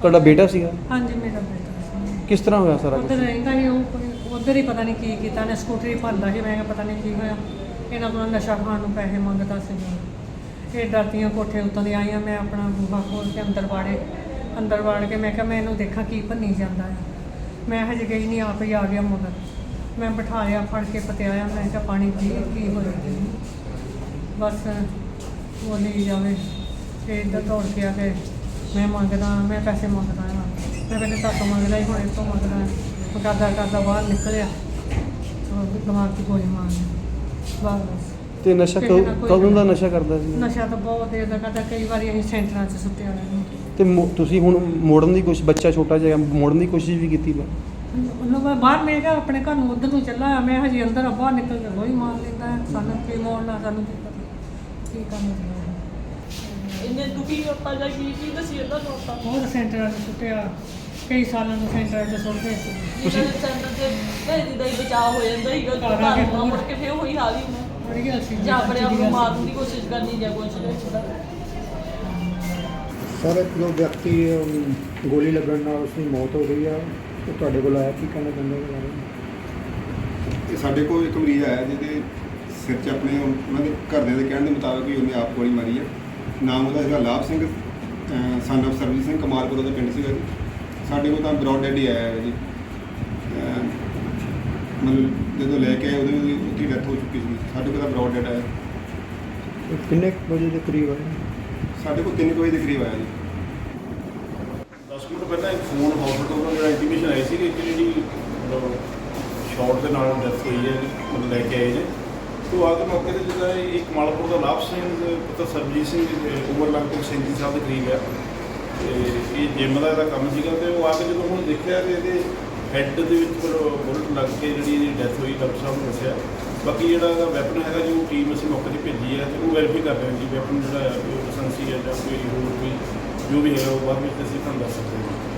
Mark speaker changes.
Speaker 1: ਤੁਹਾਡਾ ਬੇਟਾ ਸੀਗਾ?
Speaker 2: ਹਾਂਜੀ ਮੇਰਾ ਬੇਟਾ ਸੀ।
Speaker 1: ਕਿਸ ਤਰ੍ਹਾਂ ਹੋਇਆ ਸਾਰਾ
Speaker 2: ਉਧਰ
Speaker 1: ਕੁਝ
Speaker 2: ਰਹਿੰਦਾ ਸੀ ਉਹ ਕੋਈ- ਉੱਧਰ ਹੀ ਪਤਾ ਨਹੀਂ ਕੀ ਕੀਤਾ ਨੇ ਸਕੂਟਰੀ ਭੰਦਾ ਸੀ ਮੈਂ ਕਿਹਾ ਪਤਾ ਨਹੀਂ ਕੀ ਹੋਇਆ। ਇਹਨਾਂ ਕੋਲੋਂ ਨਸ਼ਾ ਖਾਣ ਨੂੰ ਪੈਸੇ ਮੰਗਦਾ ਸੀ। ਇਹ ਡਰਦੀਆਂ ਕੋਠੇ ਉੱਤੋਂ ਦੀ ਆਈਆਂ ਮੈਂ ਆਪਣਾ ਬੂਹਾ ਖੋਲ ਕੇ ਅੰਦਰ ਵਾੜੇ ਅੰਦਰ ਵਾੜ ਕੇ ਮੈਂ ਕਿਹਾ ਮੈਂ ਇਹਨੂੰ ਦੇਖਾਂ ਕੀ ਭੰਨੀ ਜਾਂਦਾ ਹੈ। ਮੈਂ ਹਜੇ ਗਈ ਨਹੀਂ ਆਪ ਹੀ ਆ ਗਿਆ ਮਗਰ ਮੈਂ ਬਿਠਾਇਆ ਫੜ ਕੇ ਪਤਿਆਇਆ ਮੈਂ ਕਿਹਾ ਪਾਣੀ ਪੀ ਕੀ ਹੋਇਆ? ਤੈਨੂੰ? ਬਸ ਬੋਲੀ ਜਾਵੇ ਤੇ ਇੱਧਰ ਦੌੜ ਕੇ ਆ ਕੇ ਮੈਂ ਮੰਗਦਾ ਮੈਂ ਪੈਸੇ ਮੰਗਦਾ ਹਾਂ। ਮੈਂ ਪਹਿਲੇ ਤਾਤੋਂ ਮੰਗਦਾ ਹੀ ਹੁਣ ਤੋਂ ਮੰਗਦਾ ਹਾਂ। ਉਹ ਕਰਦਾ ਕਰਦਾ ਬਾਹਰ ਨਿਕਲਿਆ। ਉਹ ਦਿਮਾਗ 'ਚ ਗੋਲੀ ਮਾਰ ਲਈ ਬਸ।
Speaker 1: ਤੇ ਨਸ਼ਾ
Speaker 2: ਕਿਸੇ
Speaker 1: ਕਦੋਂ
Speaker 2: ਨਾਲ ਕੋਈ
Speaker 1: ਕਦੋਂ ਦਾ ਨਸ਼ਾ ਕਰਦਾ ਸੀ?
Speaker 2: ਨਸ਼ਾ ਤਾਂ ਬਹੁਤ ਦੇਰ ਦਾ ਕਰਦਾ ਕਈ ਵਾਰੀ ਅਸੀਂ ਸੈਂਟਰਾਂ 'ਚ ਸੁੱਟਿਆ ਰਹਿੰਦੇ
Speaker 1: ਤੇ ਮੋ- ਤੁਸੀਂ ਹੁਣ ਮੋੜਨ ਦੀ ਕੋਸ਼ਿਸ਼ ਬੱਚਾ ਛੋਟਾ ਜਿਹਾ ਮੋੜਨ ਦੀ ਕੋਸ਼ਿਸ਼ ਵੀ ਕੀਤੀ ਵਾ
Speaker 2: ਉਹਨੂੰ ਮੈਂ ਬਾਹਰ ਮੈਂ ਕਿਹਾ ਆਪਣੇ ਘਰ ਨੂੰ ਉਧਰ ਨੂੰ ਚੱਲਾ ਮੈਂ ਹਜੇ ਅੰਦਰ ਆ, ਬਾਹਰ ਨਿਕਲ ਕੇ ਗੋਲੀ ਮਾਰ ਲੈਂਦਾ। ਹੈ। ਸਾਨੂੰ ਕੀ ਮੋੜਨਾ ਸਾਨੂੰ ਕੀ ਪਤਾ ਕੀ ਕੰਮ
Speaker 3: ਇੰਨੇ ਦੁਖੀ ਆਪਾਂ ਜਾ ਕੀ ਕੀ ਦਸੀ ਇਹਨਾਂ ਨੂੰ ਆਪਾਂ।
Speaker 2: ਬਹੁਤ ਸੈਂਟਰਾਂ 'ਚ ਸੁੱਟਿਆ। ਕਈ ਸਾਲਾਂ ਤੋਂ ਸੈਂਟਰਾਂ 'ਚ ਸੁੱਟਦੇ ਸੀ।
Speaker 3: ਤੁਸੀਂ ਸੈਂਟਰ ਤੇ ਭੇਜੀ ਦਾ ਹੀ ਬਚਾਅ ਹੋ ਜਾਂਦਾ ਸੀਗਾ
Speaker 2: ਘਰ ਆ ਕੇ
Speaker 3: ਘਰ ਨੂੰ ਮੁੜ ਕੇ ਫੇਰ ਉਹੀ ਹਾਲ ਹੀ ਹੋਣਾ
Speaker 2: ਬੜੀ ਅਸੀਂ
Speaker 3: ਜਾਂ ਆਪਣੇ ਆਪ ਨੂੰ ਮਾਰਨ ਦੀ ਕੋਸ਼ਿਸ਼ ਕਰਨੀ ਜਾਂ ਕੁਛ ਨਹੀਂ। ਹੁੰਦਾ
Speaker 4: ਸਰ ਇੱਕ ਜੋ ਵਿਅਕਤੀ ਅਮ, ਗੋਲੀ ਲੱਗਣ ਨਾਲ ਉਸ ਦੀ ਮੌਤ ਹੋ ਗਈ ਆ। ਉਹ ਤੁਹਾਡੇ ਕੋਲ ਆਇਆ ਕੀ ਕਹਿਣਾ ਚਾਹੁੰਦੇ ਹੋ ਬਾਰੇ?
Speaker 5: ਤੇ ਸਾਡੇ ਕੋਲ ਇੱਕ ਮਰੀਜ਼ ਆਇਆ ਜਿਹਦੇ ਸਿਰ 'ਚ ਆਪਣੇ ਉਹਨਾਂ ਦੇ ਘਰਦਿਆਂ ਦੇ ਕਹਿਣ ਦੇ ਮੁਤਾਬਕ ਹੀ ਉਹਨੇ ਆਪ ਗੋਲੀ ਮਾਰੀ ਹੈ ਨਾਮ ਉਹਦਾ ਹੈਗਾ ਲਾਭ ਸਿੰਘ ਸਨ of ਸਰਬਜੀਤ ਸਿੰਘ ਕਮਾਲਪੁਰ ਦਾ ਪਿੰਡ ਸੀਗਾ ਜੀ। ਸਾਡੇ ਕੋਲ ਤਾਂ ਬਰੌਡ ਡੈਡ ਹੀ ਆਇਆ ਹੈ ਜੀ। ਮਤਲਬ ਜਦੋਂ ਲੈ ਕੇ ਆਏ ਉਹਦੇ ਉਹਦੀ ਉੱਥੇ ਡੈਥ ਹੋ ਚੁੱਕੀ ਸੀ। ਸਾਡੇ ਕੋਲ ਤਾਂ ਬਰੌਡ ਡੈਡ ਆਇਆ।
Speaker 4: ਕਿੰਨੇ ਕੁ ਵਜੇ ਦੇ ਕਰੀਬ ਆਇਆ?
Speaker 5: ਸਾਡੇ ਕੋਲ 3 ਵਜੇ ਦੇ ਕਰੀਬ ਆਇਆ ਜੀ।
Speaker 6: 10 ਮਿੰਟ ਪਹਿਲਾਂ ਇੱਕ ਫੋਨ ਹਸਪੀਟਲ ਤੋਂ ਜਿਹੜਾ ਇੰਟੀਮੇਸ਼ਨ ਆਈ ਸੀ ਕਿ ਇੱਕ ਜਿਹੜੀ ਸ਼ਾਰਟ ਦੇ ਨਾਲ ਡੈਥ ਹੋਈ ਹੈ ਮਤਲਬ ਲੈ ਕੇ ਆਏ ਨੇ ਤੋਂ ਆ ਕੇ ਮੌਕੇ ਤੇ ਜਿੱਦਾਂ ਇਹ ਇੱਕ ਮਾਲਪੁਰ ਦਾ ਲਾਭ ਸਿੰਘ ਪੁੱਤਰ ਸਰਬਜੀਤ ਸਿੰਘ ਦੀ ਉਮਰ ਲਗਭਗ 37 ਸਾਲ ਦੇ ਕਰੀਬ ਹੈ। ਤੇ ਇਹ ਜਿੰਮ ਦਾ ਇਹਦਾ ਕੰਮ ਸੀਗਾ ਤੇ ਉਹ ਆ ਕੇ ਜਦੋਂ ਹੁਣ ਦੇਖਿਆ ਕਿ ਇਹਦੇ ਹੈੱਡ ਦੇ ਵਿੱਚ ਬੁਲਟ ਲੱਗ ਕੇ ਜਿਹੜੀ ਇਹਦੀ ਡੈਥ ਹੋਈ, ਡਾਕਟਰ ਸਾਹਿਬ ਨੇ ਦੱਸਿਆ। ਬਾਕੀ ਜਿਹੜਾ ਇਹਦਾ ਵੈਪਨ ਹੈਗਾ ਜੋ ਟੀਮ ਅਸੀਂ ਮੌਕੇ ਤੇ ਭੇਜੀ ਹੈ ਤੇ ਉਹ ਵੈਰੀਫਾਈ ਕਰ ਰਹੇ ਹਾਂ ਜੀ ਵੈਪਨ ਜਿਹੜਾ ਹੈ, ਉਹ ਲਾਇਸੈਂਸੀ ਹੈ ਜਾਂ ਕੋਈ ਹੋਰ ਕੋਈ ਜੋ ਵੀ ਹੈ ਉਹ ਬਾਅਦ ਵਿੱਚ ਅਸੀਂ ਤੁਹਾਨੂੰ ਦੱਸ ਸਕਦੇ ਹਾਂ।